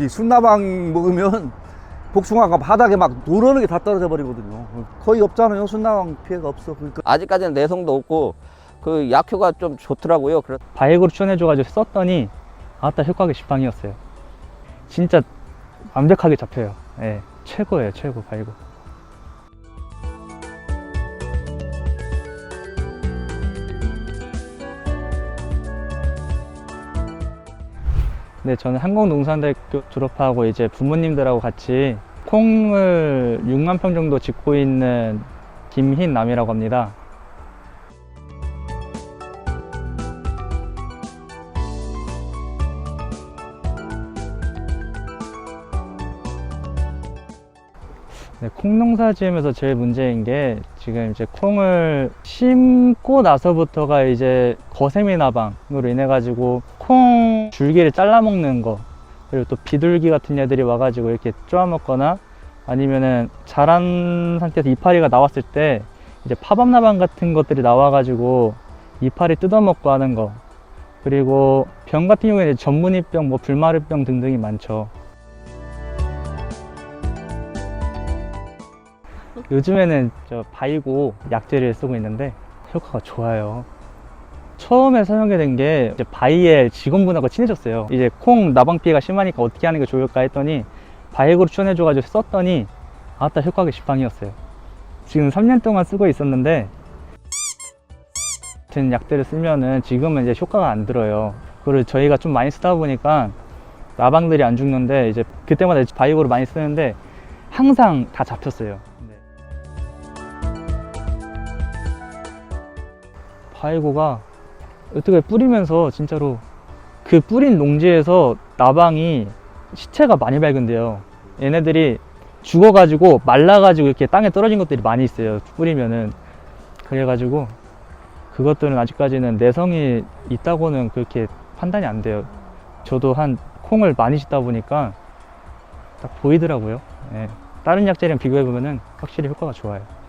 이 순나방 먹으면 복숭아가 바닥에 막 누러는 게 다 떨어져 버리거든요. 거의 없잖아요. 순나방 피해가 없어. 그러니까 아직까지는 내성도 없고 그 약효가 좀 좋더라고요. 바이고를 추천해줘가지고 썼더니 아따 효과가 지팡이였어요. 진짜 완벽하게 잡혀요. 예, 최고예요, 최고 바이고. 네, 저는 한국농산대학교 졸업하고 이제 부모님들하고 같이 콩을 6만 평 정도 짓고 있는 김흰남이라고 합니다. 네, 콩 농사 지으면서 제일 문제인 게 지금 이제 콩을 심고 나서부터가 이제 거세미 나방으로 인해 가지고 콩 줄기를 잘라 먹는 거 그리고 또 비둘기 같은 애들이 와가지고 이렇게 쪼아 먹거나 아니면은 자란 상태에서 이파리가 나왔을 때 이제 파밤 나방 같은 것들이 나와가지고 이파리 뜯어먹고 하는 거 그리고 병 같은 경우에는 전문이병, 뭐 불마르병 등등이 많죠. 요즘에는 저 바이고 약재를 쓰고 있는데 효과가 좋아요. 처음에 사용하게 된 게 바이엘 직원분하고 친해졌어요. 이제 콩 나방 피해가 심하니까 어떻게 하는 게 좋을까 했더니 바이고를 추천해줘가지고 썼더니 아따 효과가 지팡이였어요. 지금 3년 동안 쓰고 있었는데 같은 약들을 쓰면은 지금은 이제 효과가 안 들어요. 그걸 저희가 좀 많이 쓰다 보니까 나방들이 안 죽는데 이제 그때마다 바이고를 많이 쓰는데 항상 다 잡혔어요. 바이고가 어떻게 뿌리면서 진짜로 그 뿌린 농지에서 나방이 시체가 많이 발견돼요. 얘네들이 죽어가지고 말라가지고 이렇게 땅에 떨어진 것들이 많이 있어요. 뿌리면은 그래가지고 그것들은 아직까지는 내성이 있다고는 그렇게 판단이 안 돼요. 저도 한 콩을 많이 짓다 보니까 딱 보이더라고요. 예. 다른 약재랑 비교해 보면은 확실히 효과가 좋아요.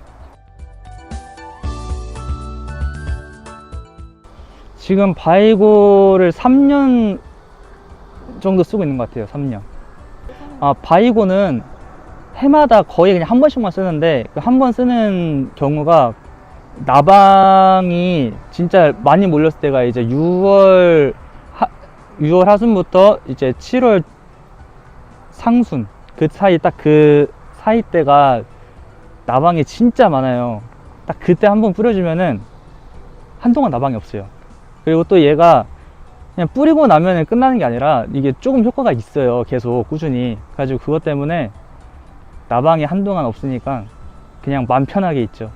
지금 바이고를 3년 정도 쓰고 있는 것 같아요. 3년. 아, 바이고는 해마다 거의 그냥 한 번씩만 쓰는데 그 한 번 쓰는 경우가 나방이 진짜 많이 몰렸을 때가 이제 6월 하, 6월 하순부터 이제 7월 상순 그 사이 딱 그 사이 때가 나방이 진짜 많아요. 딱 그때 한 번 뿌려주면은 한동안 나방이 없어요. 그리고 또 얘가 그냥 뿌리고 나면 끝나는 게 아니라 이게 조금 효과가 있어요. 계속 꾸준히. 가지고 그것 때문에 나방이 한동안 없으니까 그냥 맘 편하게 있죠.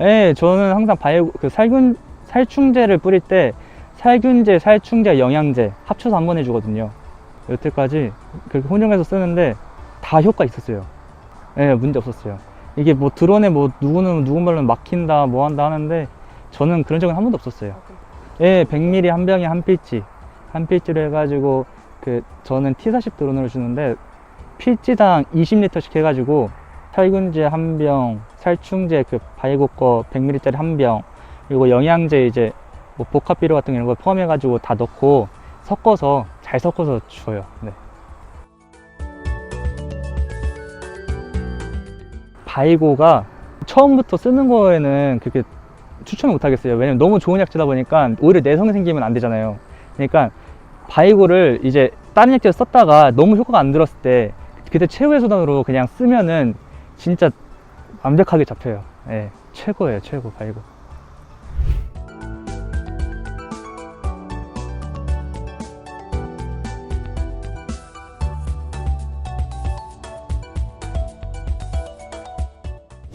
예, 저는 항상 바이오 그 살균 살충제를 뿌릴 때 살균제, 살충제, 영양제 합쳐서 한 번 해주거든요. 여태까지 그렇게 혼용해서 쓰는데 다 효과 있었어요. 예, 문제 없었어요. 이게 뭐 드론에 뭐 누구는 누구 말로는 막힌다 뭐 한다 하는데 저는 그런 적은 한 번도 없었어요. 예, 100ml 한 병에 한 필지 한 필지를 해가지고 그 저는 T40 드론으로 주는데 필지당 20리터씩 해가지고 살균제 한 병, 살충제 그 바이고 거 100ml짜리 한 병, 그리고 영양제 이제 뭐 복합비료 같은 이런 거 포함해가지고 다 넣고 섞어서 잘 섞어서 줘요. 네. 바이고가 처음부터 쓰는 거에는 그렇게 추천을 못 하겠어요. 왜냐면 너무 좋은 약재다 보니까 오히려 내성이 생기면 안 되잖아요. 그러니까 바이고를 이제 다른 약재를 썼다가 너무 효과가 안 들었을 때 그때 최후의 수단으로 그냥 쓰면은 진짜 완벽하게 잡혀요. 예, 최고예요, 최고 바이고.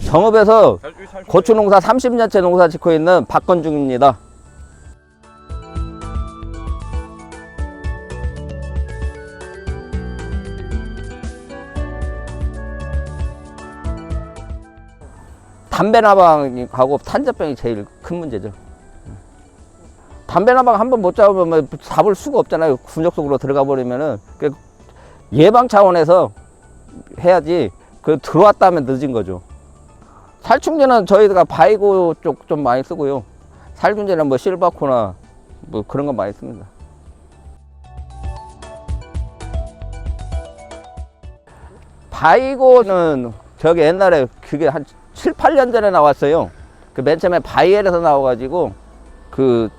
정읍에서 고추 농사 30년째 농사 짓고 있는 박건중입니다. 담배 나방하고 탄저병이 제일 큰 문제죠. 담배 나방 한 번 못 잡으면 뭐 잡을 수가 없잖아요. 군역 속으로 들어가 버리면은 그 예방 차원에서 해야지 그 들어왔다면 늦은 거죠. 살충제는 저희가 바이고 쪽 좀 많이 쓰고요. 살균제는 뭐 실바코나 뭐 그런 거 많이 씁니다. 바이고는 저기 옛날에 그게 한 7, 8년 전에 나왔어요. 그 맨 처음에 바이엘에서 나와가지고 그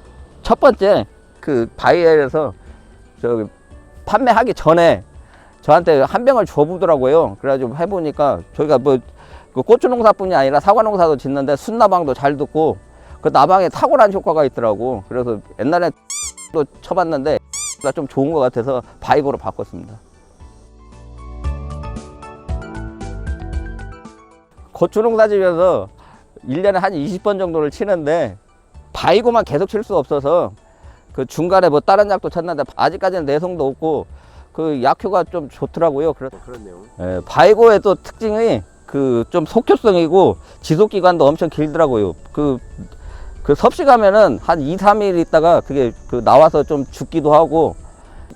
첫 번째 그 바이엘에서 저기 판매하기 전에 저한테 한 병을 줘보더라고요. 그래가지고 해보니까 저희가 뭐 그 고추 농사뿐이 아니라 사과 농사도 짓는데 순나방도 잘 듣고 그 나방에 탁월한 효과가 있더라고. 그래서 옛날에 또 쳐봤는데 좀 좋은 것 같아서 바이고로 바꿨습니다. 고추 농사 지면서 1년에 한 20번 정도를 치는데 바이고만 계속 칠 수 없어서 그 중간에 뭐 다른 약도 쳤는데 아직까지는 내성도 없고 그 약효가 좀 좋더라고요. 그래서 그렇네요. 예, 바이고의 또 특징이 그 좀 속효성이고 지속 기간도 엄청 길더라고요. 그, 그 섭씨 가면은 한 2, 3일 있다가 그게 그 나와서 좀 죽기도 하고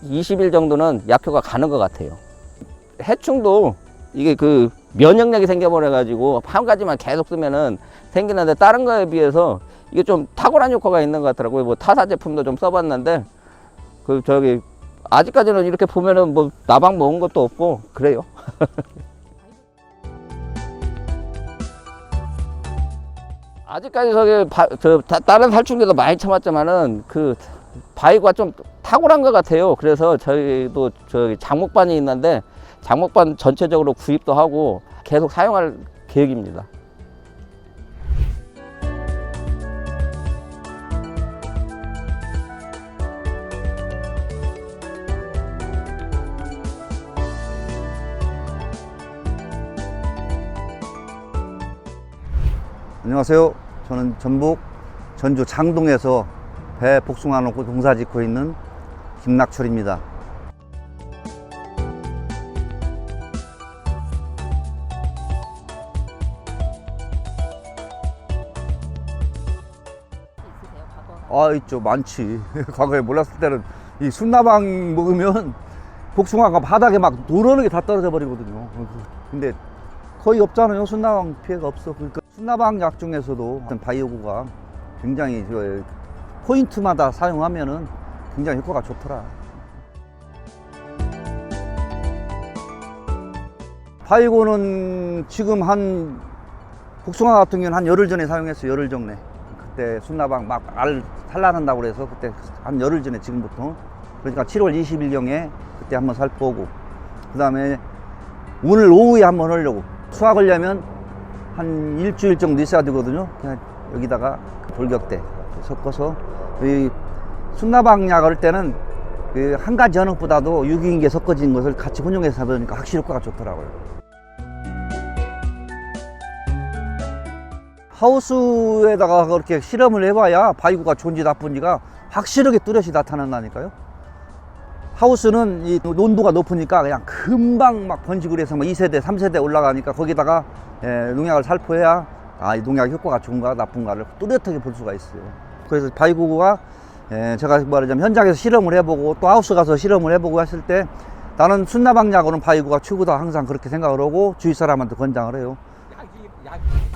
20일 정도는 약효가 가는 것 같아요. 해충도 이게 그 면역력이 생겨버려 가지고 한 가지만 계속 쓰면은 생기는데 다른 거에 비해서 이게 좀 탁월한 효과가 있는 것 같더라고요. 뭐 타사 제품도 좀 써봤는데 그 저기 아직까지는 이렇게 보면은 뭐 나방 먹은 것도 없고 그래요. 아직까지 저기 바, 저 다- 다른 살충제도 많이 쳐봤지만은 그 바위가 좀 탁월한 것 같아요. 그래서 저희도 저기 장목반이 있는데 장목반 전체적으로 구입도 하고 계속 사용할 계획입니다. 안녕하세요. 저는 전북 전주 장동에서 배 복숭아 놓고 농사 짓고 있는 김낙철입니다. 아 있죠. 많지. 과거에 몰랐을 때는 이 순나방 먹으면 복숭아가 바닥에 막 노르는 게 다 떨어져 버리거든요. 근데 거의 없잖아요. 순나방 피해가 없어. 그러니까 순나방 약 중에서도 바이오구가 굉장히 저 포인트마다 사용하면은 굉장히 효과가 좋더라. 바이오구는 지금 한 복숭아 같은 경우는 한 열흘 전에 사용했어요 열흘 전에. 그때 순나방 막 알 산란한다고 그래서 그때 한 열흘 전에 지금부터. 그러니까 7월 20일경에 그때 한번 살포고 그 다음에 오늘 오후에 한번 하려고. 수확하려면 한 일주일 정도 있어야 되거든요 그냥 여기다가 돌격대 섞어서 이 순나방 약할 때는 그 한 가지 연옥보다도 유기인계 섞어진 것을 같이 혼용해서 사보니까 확실히 효과가 좋더라고요 하우스에다가 그렇게 실험을 해봐야 바이구가 좋은지 나쁜지가 확실하게 뚜렷이 나타난다니까요. 하우스는 이 온도가 높으니까 그냥 금방 막 번식을 해서 뭐 2세대, 3세대 올라가니까 거기다가 예, 농약을 살포해야 아, 이 농약 효과가 좋은가 나쁜가를 뚜렷하게 볼 수가 있어요. 그래서 바이구가 예, 제가 말하자면 현장에서 실험을 해보고 또 하우스 가서 실험을 해보고 했을 때 나는 순나방약으로는 바이구가 최고다 항상 그렇게 생각을 하고 주위 사람한테 권장을 해요. 약이 약이